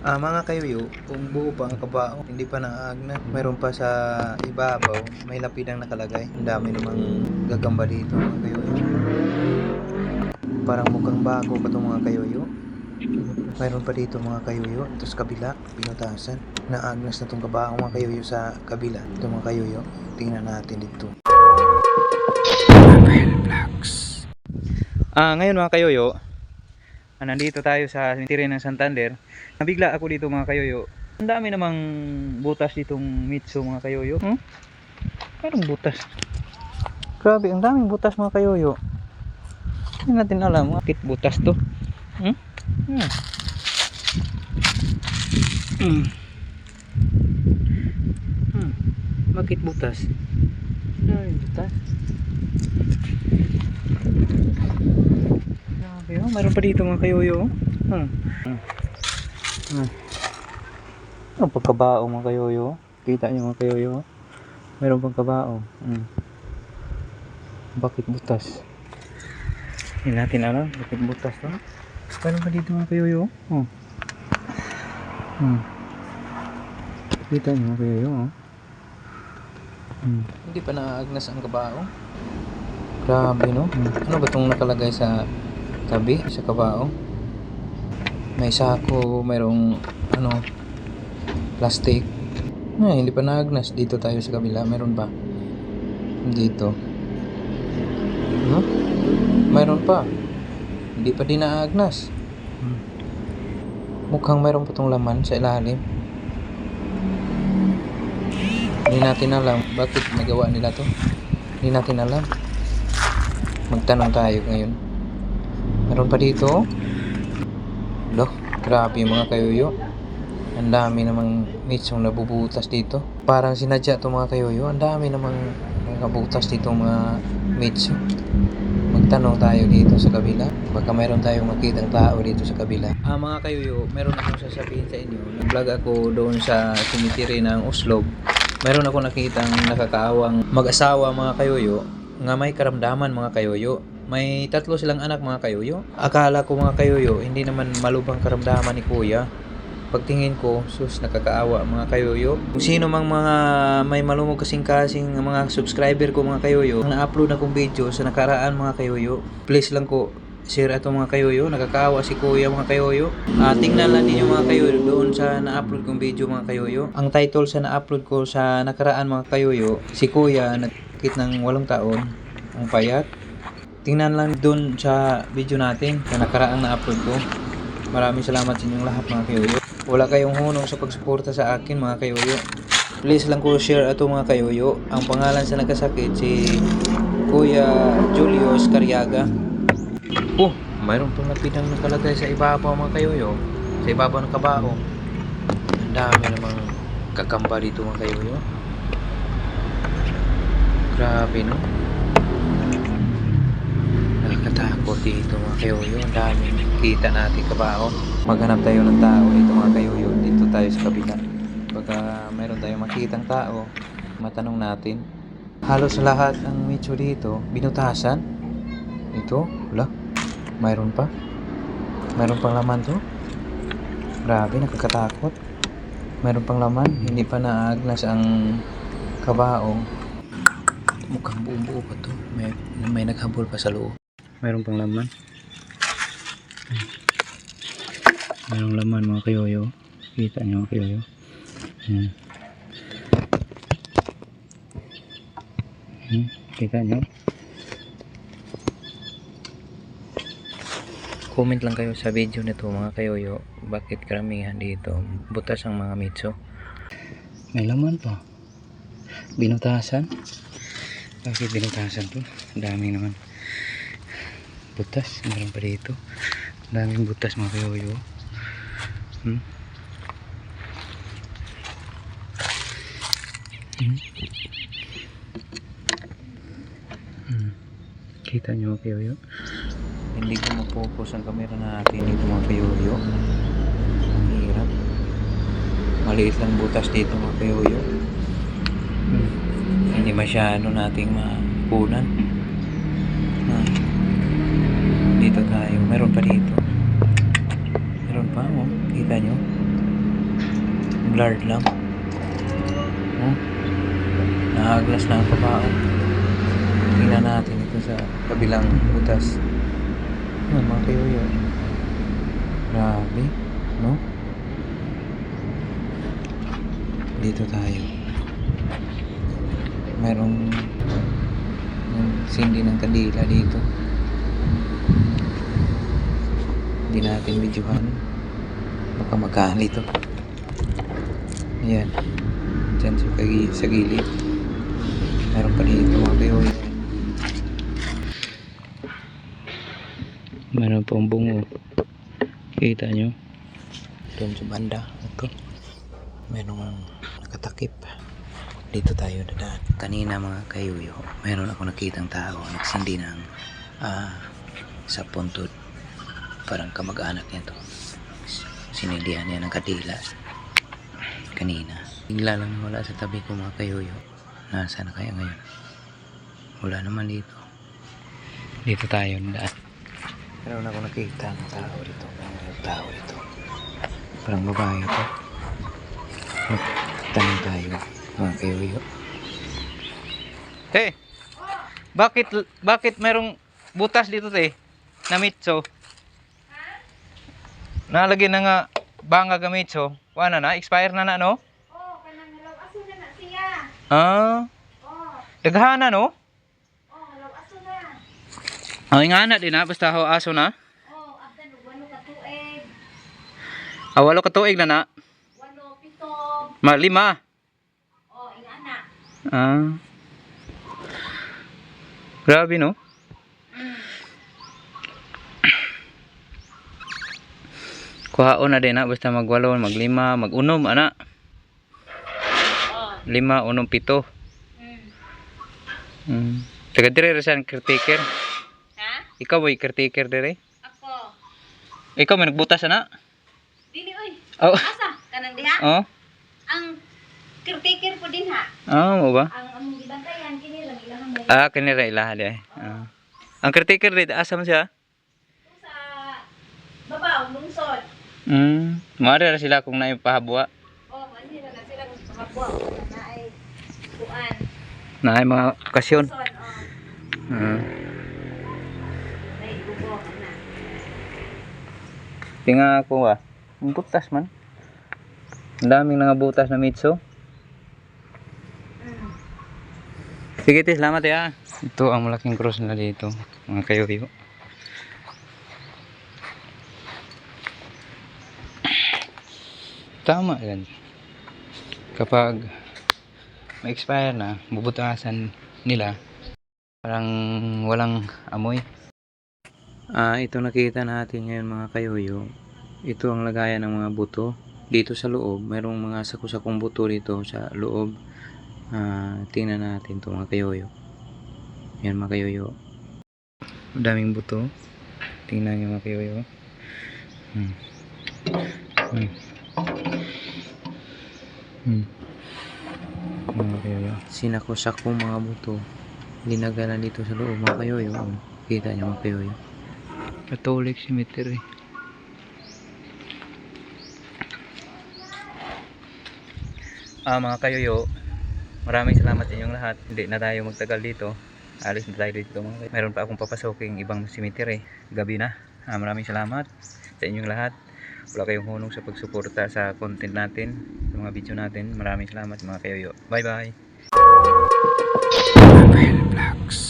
Ah, mga kayuyo, kung buo pa ang kabao, hindi pa naagna. Mayroon pa sa ibabaw, may lapidang nakalagay. Ang dami namang gagamba dito, mga kayuyo. Parang mukhang bago pa itong mga kayuyo. Mayroon pa dito mga kayuyo. Ito sa kabila, pinutasan. Naagnas na itong kabao mga kayuyo sa kabila. Ito mga kayuyo, tingnan natin dito. Ah, ngayon mga kayuyo, nandito tayo sa cemetery ng Santander. Nabigla ako dito mga kayoyo. Ang dami namang butas ditong Mitsu mga kayoyo. Hmm? Anong butas? Grabe, ang daming butas mga kayoyo. Hindi natin alam bakit butas to. Hmm? Hmm. Hmm. Hmm. Bakit butas? Ay, butas. Grabe, oh. Mayroon pa dito mga kayoyo. oh. Hmm. Hmm. Hmm. Ang pagkabao mga kayoyo. Kita niyo mga kayoyo. Meron pang kabao. Hmm. Bakit butas? Hindi natin alam. Bakit butas to? Meron pa dito mga kayoyo. Oh. Hmm. Kita niyo mga kayoyo. Oh. Hmm. Hindi pa naaagnas ang kabao. Grabe no? Ano ba itong nakalagay sa tabi? Sa kabao? may sako, mayroong ano, plastic. Eh, hindi pa naagnas. Dito tayo sa kabila. Meron ba? Dito. No? Mayroon pa. Hindi pa din naagnas. Mukhang mayroon pa tong laman sa ilalim. Hindi natin alam bakit nagawa nila to. Hindi natin alam. Magtanong tayo ngayon. Meron pa dito. Lo, grabe mga kayuyo. Ang dami namang mitsong nabubutas dito. Parang sinadya to mga kayuyo. Ang dami namang nabubutas dito mga mitso. Magtanong tayo dito sa kabila. Baka mayroon tayong makitang tao dito sa kabila. Ah mga kayuyo, meron akong sasabihin sa inyo. Nag-vlog ako doon sa cemetery ng Oslob. Meron ako nakitang nakakaawang mag-asawa mga kayuyo nga may karamdaman mga kayuyo. May tatlo silang anak mga kayuyo. Akala ko mga kayuyo, hindi naman malubhang karamdaman ni kuya. Pagtingin ko, sus, nakakaawa mga kayuyo. Kung sino mang mga may malumog kasing-kasing mga subscriber ko mga kayuyo, ang na-upload akong video sa nakaraan mga kayuyo, please lang ko, share ato mga kayuyo. Nakakaawa si kuya mga kayuyo. Ah, tingnan lang ninyo mga kayuyo doon sa na-upload kong video mga kayuyo. Ang title sa na-upload ko sa nakaraan mga kayuyo, si kuya nagkit ng walong taon, ang payat. Tingnan lang doon sa video natin na nakaraang na-upload ko. Maraming salamat sa inyong lahat mga kayoyo. Wala kayong hunong sa pagsuporta sa akin mga kayoyo. Please lang ko share ato mga kayoyo. Ang pangalan sa nagkasakit si Kuya Julius Cariaga. Oh, mayroon pong lapidang nakalagay sa ibabaw mga kayoyo. Sa ibabaw ng kabao. Ang dami namang kakamba dito mga kayoyo. Grabe no? Dito mga kayoyo. Ang daming kita natin kabao. Maghanap tayo ng tao dito mga kayoyo. Dito tayo sa kabila. Baka mayroon tayong makitang tao. Matanong natin. Halos lahat ng micho dito, binutasan. Ito, wala. Mayroon pa. Mayroon pang laman to. Grabe, nakakatakot. Mayroon pang laman. Hindi pa naagnas ang kabao. Mukhang buong buo pa to. May, may naghabol pa sa loob. Mayroon pang laman. Mayroong laman mga kayoyo. Kita niyo mga kayoyo. Yan. Hmm, kita niyo. Comment lang kayo sa video nito mga kayoyo. Bakit karamihan dito butas ang mga mitso? May laman pa. Binutasan. Bakit binutasan to? Dami naman. Butas. Meron pa dito. Daming butas mga kayoyo. Hmm? Hmm? Hmm. Kita nyo mga kayoyo? Hindi ko mapokus ang camera natin dito mga kayoyo. Ang hirap. Maliit lang butas dito mga kayoyo. Hmm. Hindi masyado nating makunan. Dito tayo. Meron pa dito. Meron pa oh. Kita nyo? Blurred lang. Oh. Naaglas na ang pabaon. Tingnan natin ito sa kabilang butas. Yan mga kayoyo. Grabe. No? Dito tayo. Merong sindi ng kadila dito. Hindi natin videohan. Baka magalit ito. Ayan. Diyan sa, kagi- sa gilid. Meron pa dito mga kayoyo. Meron pong bungo. Kita nyo? Doon sa banda. Ito. Merong nakatakip. Dito tayo dadaan. Kanina mga kayuyo, meron ako nakitang tao nagsindi ng ah, sa puntod. Parang kamag-anak niya to. Sinindihan niya ng kadila. Kanina. Bigla lang wala sa tabi ko mga kayuyo. Nasaan na kaya ngayon? Wala naman dito. Dito tayo daan. Meron ako nakita ng tao dito. Meron tao dito. Parang babae ito. Tanong tayo, mga kayoyo. Te, bakit bakit merong butas dito te? Na mitso? Nalagyan na nga banga gamitso. Wala na, expire na na no? Oh, kanang halaw aso na na siya. Ah, Oh, daghana no? oh, halaw aso na. Ang ingana din na, basta ho aso na. Oh, after wano ka tuig, Ah, walo ka tuig na na. wano pito. Ma, lima. Oh, ingana. Ah. Grabe no? Kuhaon na din na, basta magwalo, maglima, magunom, ana. Oh, Lima, unom, pito. mm. Taga dire ra siya caretaker. Ha? Ikaw boy caretaker dire. Ako. Ikaw may nagbutas na. Dili oy. Oh. Asa? Kanang diha? Oh. Ang caretaker po din ha. Ah, mo ba? Ang among gibantayan kini lang ilahang dali. Ah, kanira ilaha di. Ah. Ang caretaker dire asa man siya? Sa babaw lungsod. Mm. Mare ra sila kung naipahabwa. Oh, mali na na sila magpapabwa. Na ay kuan. Na ay mga okasyon. Oh. Ah. Gubo na. Tinga ako ah. Butas man. Ang daming mga butas na mitso. Mm. Sige, salamat ya. Ito ang malaking cross na dito, mga kayoyo. Tama yan. Kapag ma-expire na, bubutasan nila, parang walang amoy. Ah, ito nakita natin ngayon mga kayoyo. Ito ang lagayan ng mga buto. Dito sa loob, mayroong mga sakusakong buto dito sa loob. Ah, tingnan natin to mga kayoyo. Yan mga kayoyo. Daming buto. Tingnan nyo mga kayoyo. Hmm. Hmm. Hmm. Mga kayoyo. Sinako-sako mga buto. Linagalan dito sa loob mga kayoyo. Oh, Kita nyo mga kayoyo. Catholic Cemetery. Ah, mga kayoyo, Maraming salamat sa inyong lahat. Hindi na tayo magtagal dito. Alis na tayo dito. Mga kay- Meron pa akong papasoking ibang cemetery. Gabi na. Ah, maraming salamat sa inyong lahat wala kayong hunong sa pagsuporta sa content natin, sa mga video natin. Maraming salamat mga kayo. Bye bye! Kyle Vlogs